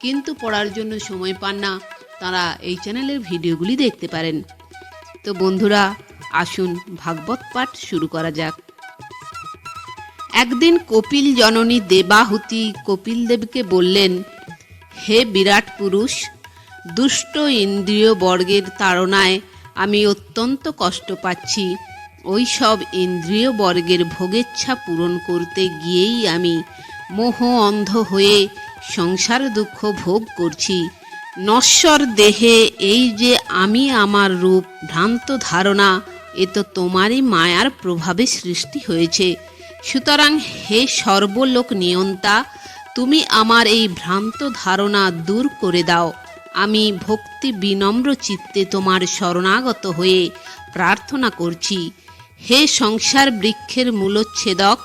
কিন্তু পড়ার জন্য সময় পান না। তারা এই চ্যানেলের ভিডিওগুলি দেখতে পারেন। তো বন্ধুরা, আসুন ভাগবত পাঠ শুরু করা যাক। একদিন কপিল জননী দেবাহুতি কপিল দেবকে বললেন, হে বিরাট পুরুষ, দুষ্ট ইন্দ্রিয় বর্গের তাড়নায় আমি অত্যন্ত কষ্ট পাচ্ছি। ওই সব ইন্দ্রিয় বর্গের ভোগেচ্ছা পূরণ করতে গিয়েই আমি মোহ অন্ধ হয়ে সংসার দুঃখ ভোগ করছি। নশ্বর দেহে এই যে আমি আমার রূপ, ভ্রান্ত ধারণা, এ তো তোমারই মায়ার প্রভাবে সৃষ্টি হয়েছে। সুতরাং হে সর্বলোক নিয়ন্তা, তুমি আমার এই ভ্রান্ত ধারণা দূর করে দাও। আমি ভক্তি বিনম্র চিত্তে তোমার শরণাগত হয়ে প্রার্থনা করছি। হে সংসার বৃক্ষের মূলচ্ছেদক,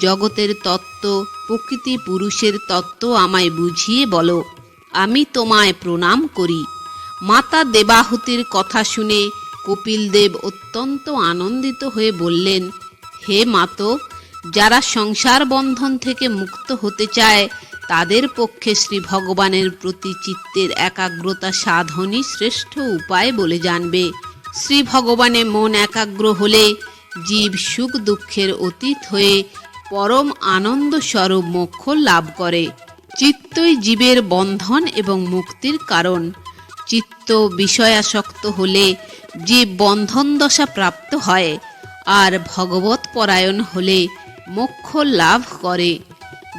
জগতের তত্ত্ব প্রকৃতি পুরুষের তত্ত্ব আমায় বুঝিয়ে বলো, আমি তোমায় প্রণাম করি। মাতা দেবাহুতির কথা শুনে কপিল দেব অত্যন্ত আনন্দিত হয়ে বললেন, হে মাতো, যারা সংসার বন্ধন থেকে মুক্ত হতে চায়, তাদের পক্ষে শ্রী ভগবানের প্রতি চিত্তের একাগ্রতা সাধনই শ্রেষ্ঠ উপায় বলে জানবে। শ্রী ভগবানে মন একাগ্র হলে জীব সুখ দুঃখের অতীত হয়ে পরম আনন্দ স্বরূপ মোক্ষ লাভ করে। চিত্তই জীবের বন্ধন এবং মুক্তির কারণ। চিত্ত বিষয়াসক্ত হলে জীব বন্ধন দশা প্রাপ্ত হয়, আর ভগবত পরায়ণ হলে মোক্ষ লাভ করে।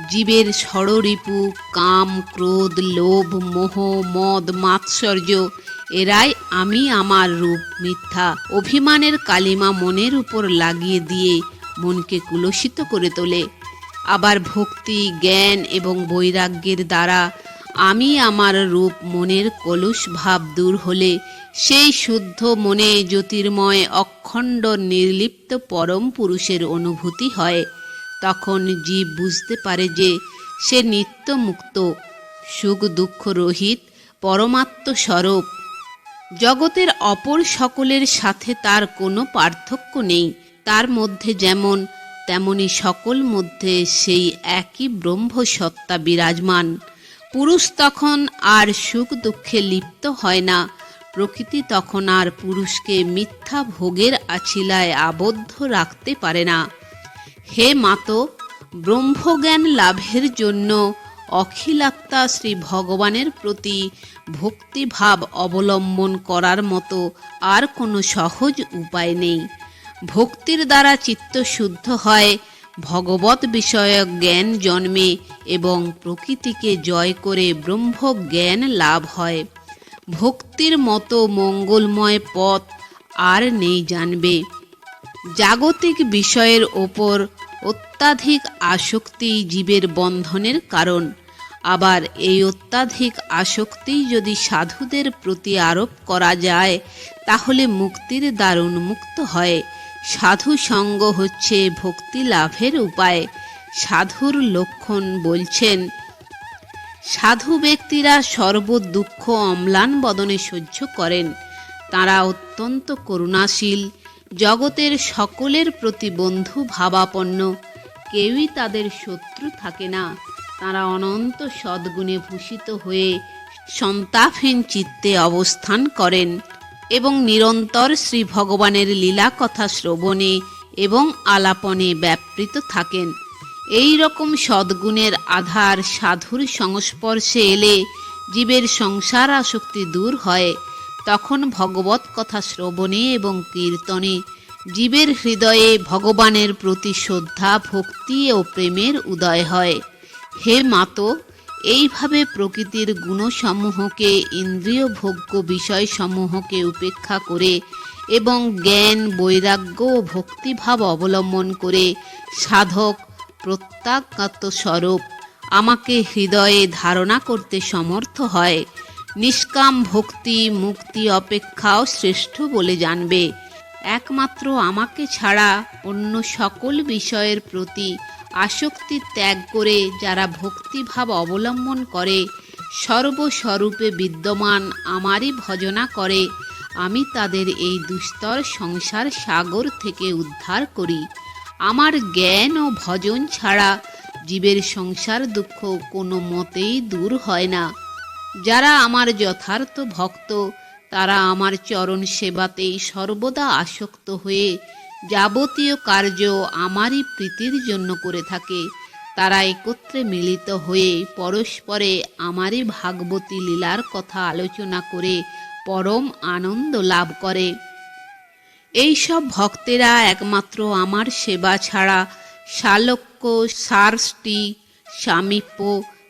জীবের ষড়রিপু, কাম, ক্রোধ, লোভ, মোহ, মদ, মাৎসর্য, এরাই আমি আমার রূপ, মিথ্যা, অভিমানের কালিমা মনের উপর লাগিয়ে দিয়ে মনকে কুলসিত করে তোলে। আবার ভক্তি, জ্ঞান এবং বৈরাগ্যের দ্বারা আমি আমার রূপ মনের কলুষ ভাব দূর হলে সেই শুদ্ধ মনে জ্যোতির্ময় অখণ্ড নির্লিপ্ত পরম পুরুষের অনুভূতি হয়। তখন জীব বুঝতে পারে যে সে নিত্য মুক্ত, সুখ দুঃখ রহিত, পরমাত্ম স্বরূপ। জগতের অপর সকলের সাথে তার কোনো পার্থক্য নেই। তার মধ্যে যেমন, তেমনি সকল মধ্যে সেই একই ব্রহ্ম সত্তা বিরাজমান। পুরুষ তখন আর সুখ দুঃখে লিপ্ত হয় না, প্রকৃতি তখন আর পুরুষকে মিথ্যা ভোগের আছিলায় আবদ্ধ রাখতে পারে না। হে মাতো, ব্রহ্মজ্ঞান লাভের জন্য অখিলাত্মা শ্রী ভগবানের প্রতি ভক্তিভাব অবলম্বন করার মতো আর কোনো সহজ উপায় নেই। ভক্তির দ্বারা চিত্ত শুদ্ধ হয় ভগবত বিষয়ক জ্ঞান জন্মে এবং প্রকৃতিকে জয় করে ব্রহ্ম জ্ঞান লাভ হয়। ভক্তির মতো মঙ্গলময় পথ আর নেই জানবে। জাগতিক বিষয়ের ওপর অত্যাধিক আসক্তি জীবের বন্ধনের কারণ। আবার এই অত্যাধিক আসক্তি যদি সাধুদের প্রতি আরোপ করা যায়, তাহলে মুক্তির দ্বার উন্মুক্ত হয়। সাধু সঙ্গ হচ্ছে ভক্তি লাভের উপায়। সাধুর লক্ষণ বলছেন, সাধু ব্যক্তিরা সর্ব দুঃখ অম্লান বদনে সহ্য করেন। তারা অত্যন্ত করুণাশীল। জগতের সকলের প্রতি বন্ধু ভাবাপন্ন। কেউই তাদের শত্রু থাকে না। তারা অনন্ত সদ্গুণে ভূষিত হয়ে সন্তাপহীন চিত্তে অবস্থান করেন। এবং নিরন্তর শ্রী ভগবানের লীলা কথা শ্রবণে এবং আলাপনে ব্যাপৃত থাকেন। এই রকম সদ্গুণের আধার সাধুর সংস্পর্শে এলে জীবের সংসার আসক্তি দূর হয়। তখন ভগবত কথা শ্রবণে এবং কীর্তনে জীবের হৃদয়ে ভগবানের প্রতি শ্রদ্ধা, ভক্তি ও প্রেমের উদয় হয়। হে মাতো এইভাবে প্রকৃতির গুণসমূহকে ইন্দ্রিয় ভোগ্য বিষয়সমূহকে উপেক্ষা করে এবং জ্ঞান, বৈরাগ্য ও ভক্তিভাব অবলম্বন করে সাধক প্রত্যাজ্ঞাত স্বরূপ আমাকে হৃদয়ে ধারণা করতে সমর্থ হয়, নিষ্কাম ভক্তি, মুক্তি, অপেক্ষাও শ্রেষ্ঠ বলে জানবে। একমাত্র আমাকে ছাড়া অন্য সকল বিষয়ের প্রতি আসক্তি ত্যাগ করে যারা ভক্তিভাব অবলম্বন করে, সর্বস্বরূপে বিদ্যমান আমারই ভজনা করে, আমি তাদের এই দুস্তর সংসার সাগর থেকে উদ্ধার করি। আমার জ্ঞান ও ভজন ছাড়া জীবের সংসার দুঃখ কোনো মতেই দূর হয় না। যারা আমার যথার্থ ভক্ত, তারা আমার চরণ সেবাতেই সর্বদা আসক্ত হয়ে যাবতীয় কার্য আমারই প্রীতির জন্য করে থাকে। তারা একত্রে মিলিত হয়ে পরস্পরে আমারই ভাগবতী লীলার কথা আলোচনা করে পরম আনন্দ লাভ করে। এই সব ভক্তেরা একমাত্র আমার সেবা ছাড়া শালক্য, সারষ্টি, সামীপ্য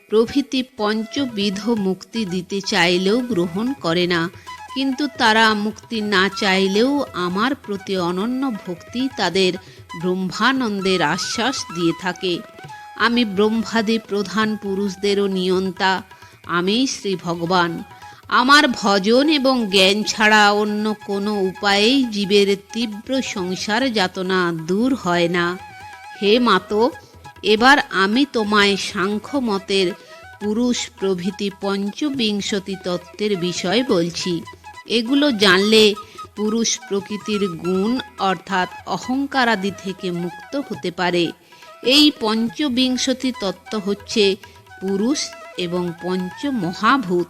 প্রভৃতি পঞ্চবিধ মুক্তি দিতে চাইলেও গ্রহণ করে না। কিন্তু তারা মুক্তি না চাইলেও আমার প্রতি অনন্য ভক্তি তাদের ব্রহ্মানন্দের আশ্বাস দিয়ে থাকে। আমি ব্রহ্মাদি প্রধান পুরুষদেরও নিয়ন্তা আমি শ্রী ভগবান। আমার ভজন এবং জ্ঞান ছাড়া অন্য কোনো উপায়েই জীবের তীব্র সংসার যাতনা দূর হয় না। হে মাতো, এবার আমি তোমায় সাংখ্য মতের পুরুষ প্রভৃতি পঞ্চবিংশতি তত্ত্বের বিষয় বলছি। এগুলো জানলে পুরুষ প্রকৃতির গুণ অর্থাৎ অহংকারাদি থেকে মুক্ত হতে পারে। এই পঞ্চবিংশতি তত্ত্ব হচ্ছে পুরুষ এবং পঞ্চ মহাভূত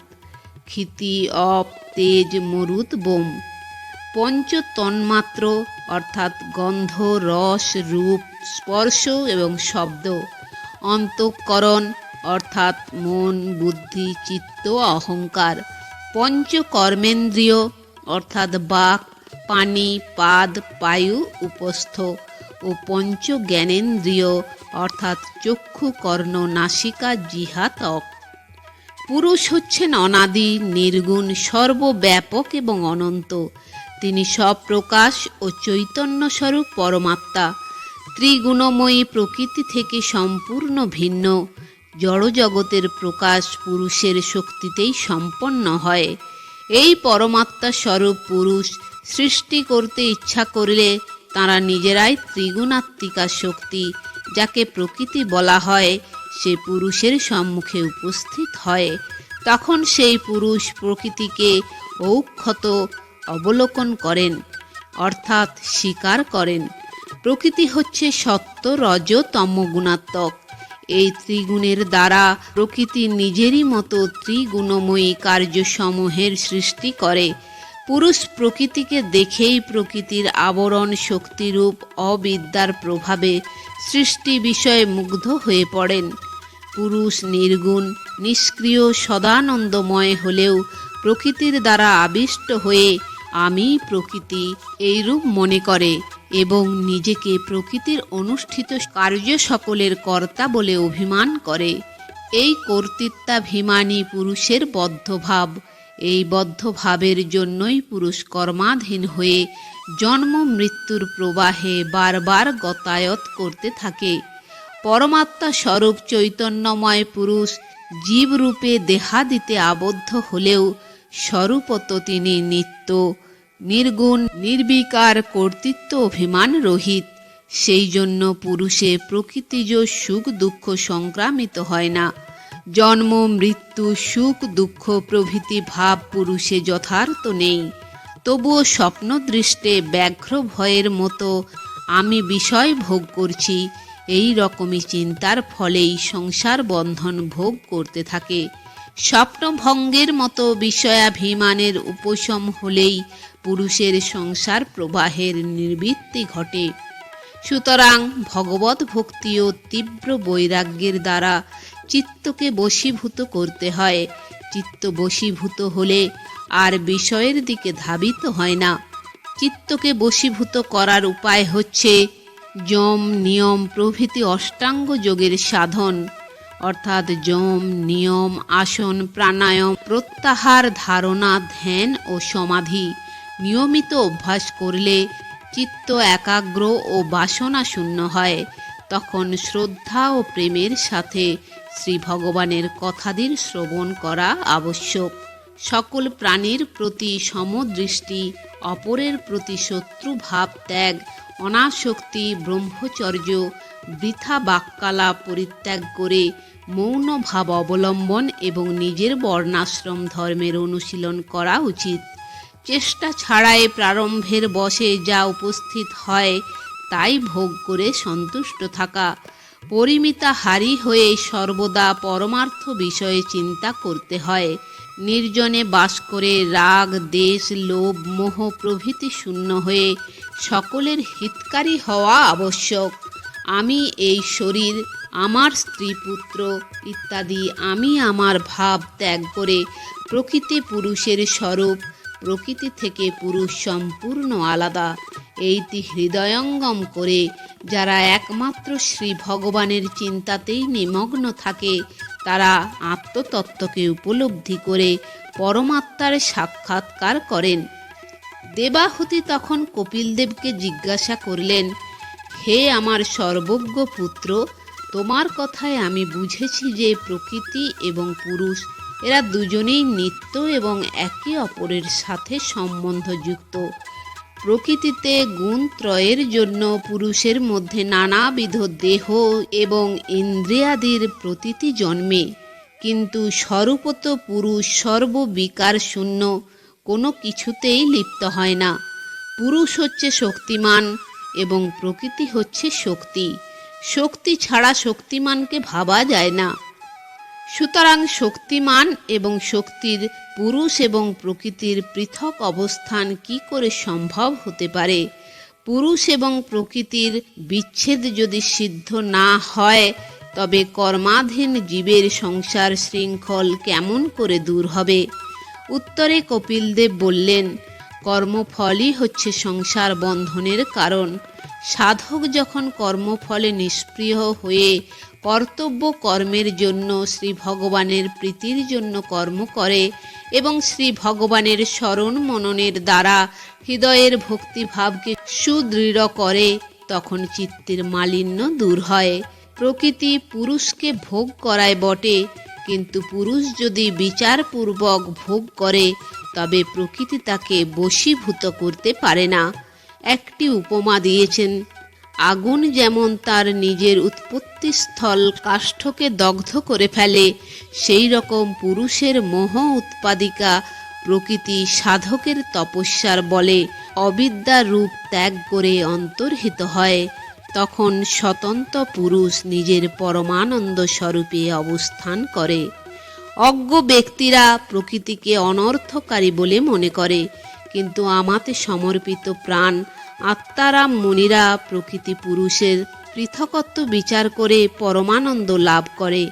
ক্ষিতি, অপ, তেজ, মরুত, বোম। পঞ্চ তন্মাত্র অর্থাৎ গন্ধ, রস, রূপ, স্পর্শ এবং শব্দ। অন্তঃকরণ অর্থাৎ মন, বুদ্ধি, চিত্ত, অহংকার। পঞ্চ কর্মেন্দ্রিয় অর্থাৎ বাক, পানি, পাদ, পায়ু উপস্থ ও পঞ্চ জ্ঞানেন্দ্রিয় অর্থাৎ চক্ষু কর্ণ নাসিকা জিহা ত্বক পুরুষ হচ্ছেন অনাদি, নির্গুণ, সর্বব্যাপক এবং অনন্ত। তিনি সপ্রকাশ ও চৈতন্য স্বরূপ পরমাত্মা। ত্রিগুণময়ী প্রকৃতি থেকে সম্পূর্ণ ভিন্ন। জড়জগতের প্রকাশ পুরুষের শক্তিতেই সম্পন্ন হয়। এই পরমাত্মা স্বরূপ পুরুষ সৃষ্টি করতে ইচ্ছা করলে তারা নিজেরাই ত্রিগুণাত্মিকা শক্তি, যাকে প্রকৃতি বলা হয়, সে পুরুষের সম্মুখে উপস্থিত হয়। তখন সেই পুরুষ প্রকৃতিকে ঔক্ষত অবলোকন করেন, অর্থাৎ স্বীকার করেন। প্রকৃতি হচ্ছে সত্য, রজ তম গুণাত্মক এই ত্রিগুণের দ্বারা প্রকৃতি নিজেরই মতো ত্রিগুণময়ী কার্যসমূহের সৃষ্টি করে। পুরুষ প্রকৃতিকে দেখেই প্রকৃতির আবরণ শক্তিরূপ অবিদ্যার প্রভাবে সৃষ্টি বিষয়ে মুগ্ধ হয়ে পড়েন। পুরুষ নির্গুণ, নিষ্ক্রিয়, সদানন্দময় হলেও প্রকৃতির দ্বারা আবিষ্ট হয়ে আমি প্রকৃতি এইরূপ মনে করে। এবং নিজেকে প্রকৃতির অনুষ্ঠিত কার্য সকলের কর্তা বলে অভিমান করে। এই কর্তৃত্বাভিমানী পুরুষের বদ্ধভাব, এই বদ্ধভাবের জন্যই পুরুষ কর্মাধীন হয়ে জন্ম মৃত্যুর প্রবাহে বারবার গতায়ত করতে থাকে। পরমাত্মা স্বরূপ চৈতন্যময় পুরুষ জীবরূপে দেহাদিতে আবদ্ধ হলেও স্বরূপত তিনি নিত্য নির্গুণ, নির্বিকার কর্তৃত্ব অভিমান রহিত। সেই জন্য পুরুষে প্রকৃতিজ সুখ দুঃখ সংক্রামিত হয় না। জন্ম, মৃত্যু, সুখ, দুঃখ প্রভৃতি ভাব পুরুষে যথার্থ নেই। তবুও স্বপ্ন দৃষ্টে ব্যাঘ্র ভয়ের মতো আমি বিষয় ভোগ করছি, এই রকমই চিন্তার ফলেই সংসার বন্ধন ভোগ করতে থাকে। স্বপ্নভঙ্গের মতো বিষয়াভিমানের উপশম হলেই পুরুষের সংসার প্রবাহের নির্বৃত্তি ঘটে। সুতরাং ভগবত ভক্তি ও তীব্র বৈরাগ্যের দ্বারা চিত্তকে বশীভূত করতে হয়। চিত্ত বশীভূত হলে আর বিষয়ের দিকে ধাবিত হয় না। চিত্তকে বশীভূত করার উপায় হচ্ছে যম, নিয়ম প্রভৃতি অষ্টাঙ্গ যোগের সাধন। অর্থাৎ যম, নিয়ম, আসন, প্রাণায়াম, প্রত্যাহার ধারণা, ধ্যান ও সমাধি। নিয়মিত অভ্যাস করলে চিত্ত একাগ্র ও বাসনা শূন্য হয়। তখন শ্রদ্ধা ও প্রেমের সাথে শ্রী ভগবানের কথাদির শ্রবণ করা আবশ্যক। সকল প্রাণীর প্রতি সমদৃষ্টি, অপরের প্রতি শত্রু ভাব ত্যাগ অনাসক্তি, ব্রহ্মচর্য, বৃথা বাক্যালা পরিত্যাগ করে মৌন ভাব অবলম্বন এবং নিজের বর্ণাশ্রম ধর্মের অনুশীলন করা উচিত। চেষ্টা ছাড়াই প্রারম্ভের বসে যা উপস্থিত হয়, তাই ভোগ করে সন্তুষ্ট থাকা। পরিমিতা হারি হয়ে সর্বদা পরমার্থ বিষয়ে চিন্তা করতে হয়। নির্জনে বাস করে রাগ, দেশ, লোভ, মোহ প্রভৃতি শূন্য হয়ে সকলের হিতকারী হওয়া আবশ্যক। আমি এই শরীর, আমার স্ত্রী পুত্র ইত্যাদি আমি আমার ভাব ত্যাগ করে প্রকৃতি পুরুষের স্বরূপ, প্রকৃতি থেকে পুরুষ সম্পূর্ণ আলাদা। এইটি হৃদয়ঙ্গম করে যারা একমাত্র শ্রী ভগবানের চিন্তাতেই নিমগ্ন থাকে, তারা আত্মতত্ত্বকে উপলব্ধি করে পরমাত্মার সাক্ষাৎকার করেন। দেবাহুতি তখন কপিলদেবকে জিজ্ঞাসা করলেন, হে আমার সর্বজ্ঞ পুত্র, তোমার কথায় আমি বুঝেছি যে প্রকৃতি এবং পুরুষ, এরা দুজনেই নিত্য এবং একে অপরের সাথে সম্বন্ধযুক্ত। প্রকৃতিতে গুণ ত্রয়ের জন্য পুরুষের মধ্যে নানাবিধ দেহ এবং ইন্দ্রিয়াদির প্রতীতি জন্মে, কিন্তু স্বরূপত পুরুষ সর্ববিকার শূন্য কোনো কিছুতেই লিপ্ত হয় না। পুরুষ হচ্ছে শক্তিমান এবং প্রকৃতি হচ্ছে শক্তি। শক্তি ছাড়া শক্তিমানকে ভাবা যায় না। সুতরাং শক্তিমান এবং শক্তির পুরুষ এবং প্রকৃতির পৃথক অবস্থান কি করে সম্ভব হতে পারে? পুরুষ এবং প্রকৃতির বিচ্ছেদ যদি সিদ্ধ না হয়, তবে কর্মাধীন জীবের সংসার শৃঙ্খল কেমন করে দূর হবে? উত্তরে কপিলদেব বললেন, কর্মফলই হচ্ছে সংসার বন্ধনের কারণ। সাধক যখন কর্মফলে নিষ্প্রিয় হয়ে কর্তব্য কর্মের জন্য শ্রী ভগবানের প্রীতির জন্য কর্ম করে এবং শ্রী ভগবানের স্মরণ মননের দ্বারা হৃদয়ের ভক্তিভাবকে সুদৃঢ় করে, তখন চিত্তের মালিন্য দূর হয়। প্রকৃতি পুরুষকে ভোগ করায় বটে কিন্তু পুরুষ যদি বিচারপূর্বক ভোগ করে, তবে প্রকৃতি তাকে বশীভূত করতে পারে না। একটি উপমা দিয়েছেন, আগুন যেমন তার নিজের উৎপত্তিস্থল কাষ্ঠকে দগ্ধ করে ফেলে, সেই রকম পুরুষের মোহ উৎপাদিকা প্রকৃতি সাধকের তপস্যার বলে অবিদ্যা রূপ ত্যাগ করে অন্তর্হিত হয়। তখন স্বতন্ত্র পুরুষ নিজের পরমানন্দ স্বরূপে অবস্থান করে। অজ্ঞ ব্যক্তিরা প্রকৃতিকে অনর্থকারী বলে মনে করে, কিন্তু আমাতে সমর্পিত প্রাণ, আত্মারাম মুনিরা প্রকৃতি পুরুষের পৃথকত্ব বিচার করে পরমানন্দ লাভ করে।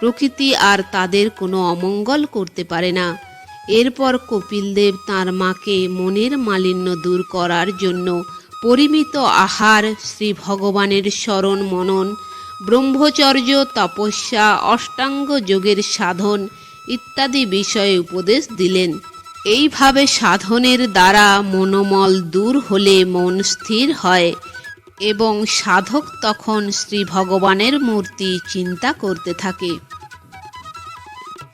প্রকৃতি আর তাদের কোনো অমঙ্গল করতে পারে না। এরপর কপিলদেব তাঁর মাকে মনের মালিন্য দূর করার জন্য পরিমিত আহার শ্রী ভগবানের স্মরণ মনন, ব্রহ্মচর্য, তপস্যা, অষ্টাঙ্গ যোগের সাধন ইত্যাদি বিষয়ে উপদেশ দিলেন। এইভাবে সাধনের দ্বারা মনোমল দূর হলে মন স্থির হয় এবং সাধক তখন শ্রী ভগবানের মূর্তি চিন্তা করতে থাকে।